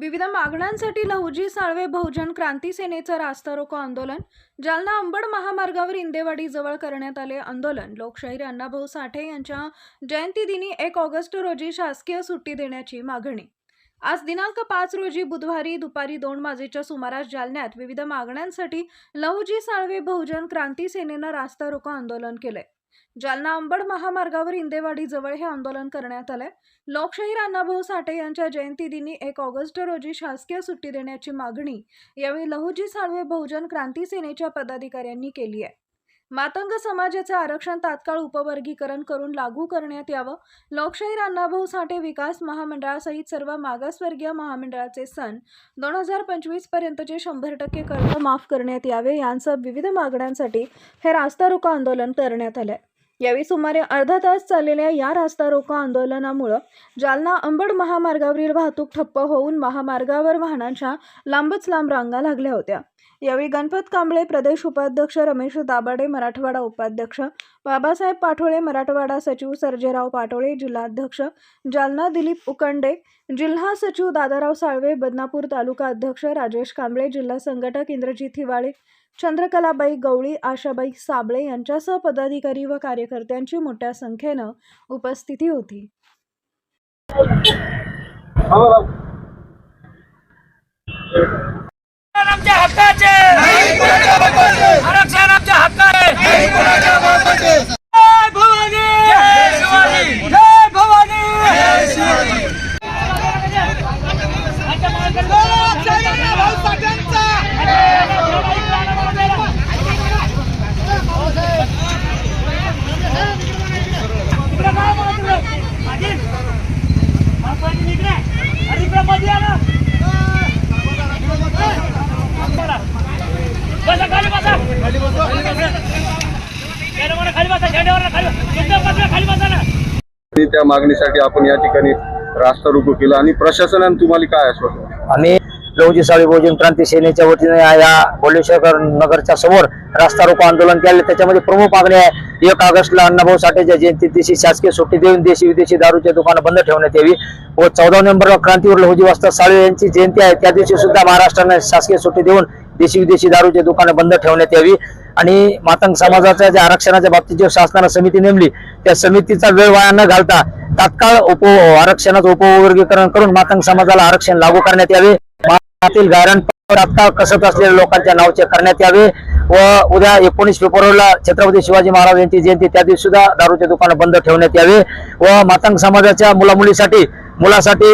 विविध मागण्यांसाठी लहुजी साळवे बहुजन क्रांती सेनेचं रास्ता रोको आंदोलन जालना अंबड महामार्गावर इंदेवाडीजवळ करण्यात आले आंदोलन. लोकशाहीर अण्णाभाऊ साठे यांच्या जयंतीदिनी एक ऑगस्ट रोजी शासकीय सुट्टी देण्याची मागणी. आज दिनांक पाच रोजी बुधवारी दुपारी दोन वाजेच्या सुमारास जालन्यात विविध मागण्यांसाठी लहुजी साळवे बहुजन क्रांती सेनेनं रास्ता रोको आंदोलन केलंय. जालना अंबड महामार्गावर इंदेवाडीजवळ हे आंदोलन करण्यात आलंय. लोकशाहीर अण्णाभाऊ साठे यांच्या जयंतीदिनी एक ऑगस्ट रोजी शासकीय सुट्टी देण्याची मागणी यावेळी लहुजी साळवे बहुजन क्रांती सेनेच्या पदाधिकाऱ्यांनी केली आहे. मातंग समाजाचे आरक्षण तात्काळ उपवर्गीकरण करून लागू करण्यात यावं. लोकशाहीर अण्णाभाऊ साठे विकास महामंडळासहित सर्व मागासवर्गीय महामंडळाचे सण दोन हजार पंचवीस पर्यंतचे शंभर टक्के कर्ज माफ करण्यात यावे यांसह विविध मागण्यांसाठी हे रास्ता रोको आंदोलन करण्यात आले यावेळी सुमारे अर्धा तास चाललेल्या या रास्ता रोको आंदोलनामुळं जालना अंबड महामार्गावरील वाहतूक ठप्प होऊन महामार्गावर वाहनांच्या लांबच लांब रांगा लागल्या होत्या. यावेळी गणपत कांबळे प्रदेश उपाध्यक्ष रमेश दाभाडे मराठवाडा उपाध्यक्ष बाबासाहेब पाठोळे मराठवाडा सचिव सर्जेराव पाटोळे जिल्हाध्यक्ष जालना दिलीप उकंडे जिल्हा सचिव दादाराव साळवे बदनापूर तालुका अध्यक्ष राजेश कांबळे जिल्हा संघटक इंद्रजित हिवाळे चंद्रकलाबाई गवळी आशाबाई साबळे यांच्यासह पदाधिकारी व कार्यकर्त्यांची मोठ्या संख्येनं उपस्थिती होती. त्या मागणीसाठी आपण या ठिकाणी रास्ता रोको केला. आणि प्रशासनाने तुम्हाला काय आश्वासन? आम्ही लवजी साळी बहुजन क्रांती सेनेच्या वतीने या- भोलेश्वर नगरच्या समोर रास्ता रोको आंदोलन केले त्याच्यामध्ये प्रमुख मागणी आहे. एक ऑगस्टला अण्णाभाऊ साठेच्या जयंती दिवशी शासकीय सुट्टी देऊन देशी विदेशी दारूच्या दुकानं बंद ठेवण्यात यावी व चौदा नोव्हेंबरला क्रांतीवर लहुजी वाजता साळे यांची जयंती आहे. त्या दिवशी सुद्धा महाराष्ट्राने शासकीय सुट्टी देऊन देशी विदेशी दारूची दुकानं बंद ठेवण्यात यावी. आणि मातंग समाजाच्या ज्या आरक्षणाच्या बाबतीत जी शासनानं समिती नेमली त्या समितीचा वेळ वाया न घालता तात्काळ उप आरक्षणाचं उपवर्गीकरण करून मातंग समाजाला आरक्षण लागू करण्यात यावे. महाराष्ट्रातील गारण तात्काळ कसत असलेल्या लोकांच्या नावचे करण्यात यावे व उद्या एकोणीस फेब्रुवारीला छत्रपती शिवाजी महाराज यांची जयंती त्या दिवशी सुद्धा दारूचे दुकानं बंद ठेवण्यात यावे व मातंग समाजाच्या मुलामुलीसाठी मुलासाठी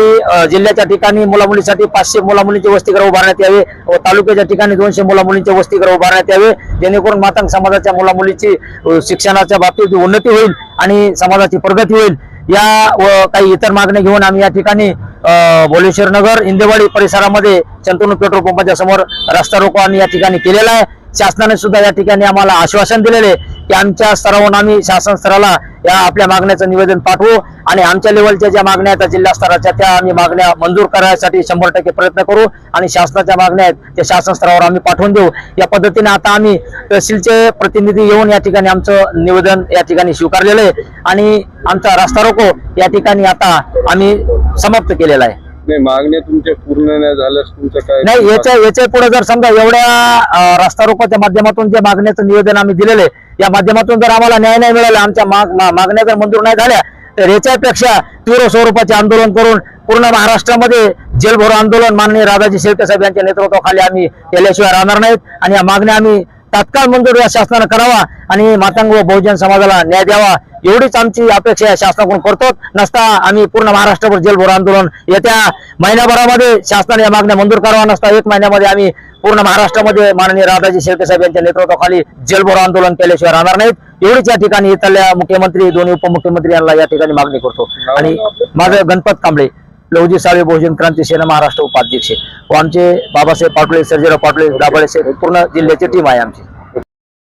जिल्ह्याच्या ठिकाणी मुलामुलीसाठी पाचशे मुलामुलींचे वसतिगृह उभारण्यात यावे व तालुक्याच्या ठिकाणी दोनशे मुलामुलींचे वसतिगृह उभारण्यात यावे. जेणेकरून मातंग समाजाच्या मुलामुलीची शिक्षणाच्या बाबतीत उन्नती होईल आणि समाजाची प्रगती होईल. या व काही इतर मागण्या घेऊन आम्ही या ठिकाणी भोलेश्वर नगर इंदेवाडी परिसरामध्ये चंतनू पेट्रोल पंपाच्या समोर रस्ता रोको आम्ही या ठिकाणी केलेला आहे. शासनाने सुद्धा या ठिकाणी आम्हाला आश्वासन दिलेले की आमच्या स्तरावरून आम्ही शासन स्तराला या आपल्या मागण्याचं निवेदन पाठवू आणि आमच्या लेवलच्या ज्या मागण्या आहेत त्या जिल्हा स्तराच्या त्या आम्ही मागण्या मंजूर करायसाठी शंभर टक्के प्रयत्न करू आणि शासनाच्या मागण्या आहेत त्या शासन स्तरावर आम्ही पाठवून देऊ. या पद्धतीने आता आम्ही तहसीलचे प्रतिनिधी येऊन या ठिकाणी आमचं निवेदन या ठिकाणी स्वीकारलेलं आहे आणि आमचा रस्ता रोको या ठिकाणी आता आम्ही समाप्त केलेला आहे. नाही मागण्या तुमच्या पूर्ण नाही झाल्यास तुमचं काय? नाही याच्या याच्यापुढे जर समजा एवढ्या रस्ता रोकोच्या माध्यमातून जे मागण्याचं निवेदन आम्ही दिलेलं आहे या माध्यमातून जर आम्हाला न्याय नाही मिळाला आमच्या माग- मागण्या जर मंजूर नाही झाल्या तर याच्यापेक्षा तीव्र स्वरूपाचे आंदोलन करून पूर्ण महाराष्ट्रामध्ये जेलभरो आंदोलन माननीय राधाजी शेळके साहेब यांच्या नेतृत्वाखाली आम्ही केल्याशिवाय राहणार नाहीत. आणि या मागण्या आम्ही तात्काळ मंजूर या शासनानं करावा आणि मातंग व बहुजन समाजाला न्याय द्यावा. एवढीच आमची अपेक्षा या शासनाकडून करतो. नसता आम्ही पूर्ण महाराष्ट्रभर जेलभरो आंदोलन येत्या महिन्याभरामध्ये शासनाने या मागण्या मंजूर करावा नसता एक महिन्यामध्ये आम्ही पूर्ण महाराष्ट्रामध्ये माननीय राधाजी शेळके साहेब यांच्या नेतृत्वाखाली जेलभरो आंदोलन केल्याशिवाय राहणार नाहीत. एवढीच या ठिकाणी इथल्या मुख्यमंत्री दोन्ही उपमुख्यमंत्री यांना या ठिकाणी मागणी करतो. आणि माझं गणपत कांबळे लवजी साळवे बहुजन क्रांती सेना महाराष्ट्र उपाध्यक्ष. व आमचे बाबासाहेब पाटोळे सर्जेराव पाटोळे दाभाळे पूर्ण जिल्ह्याची टीम आहे आमची.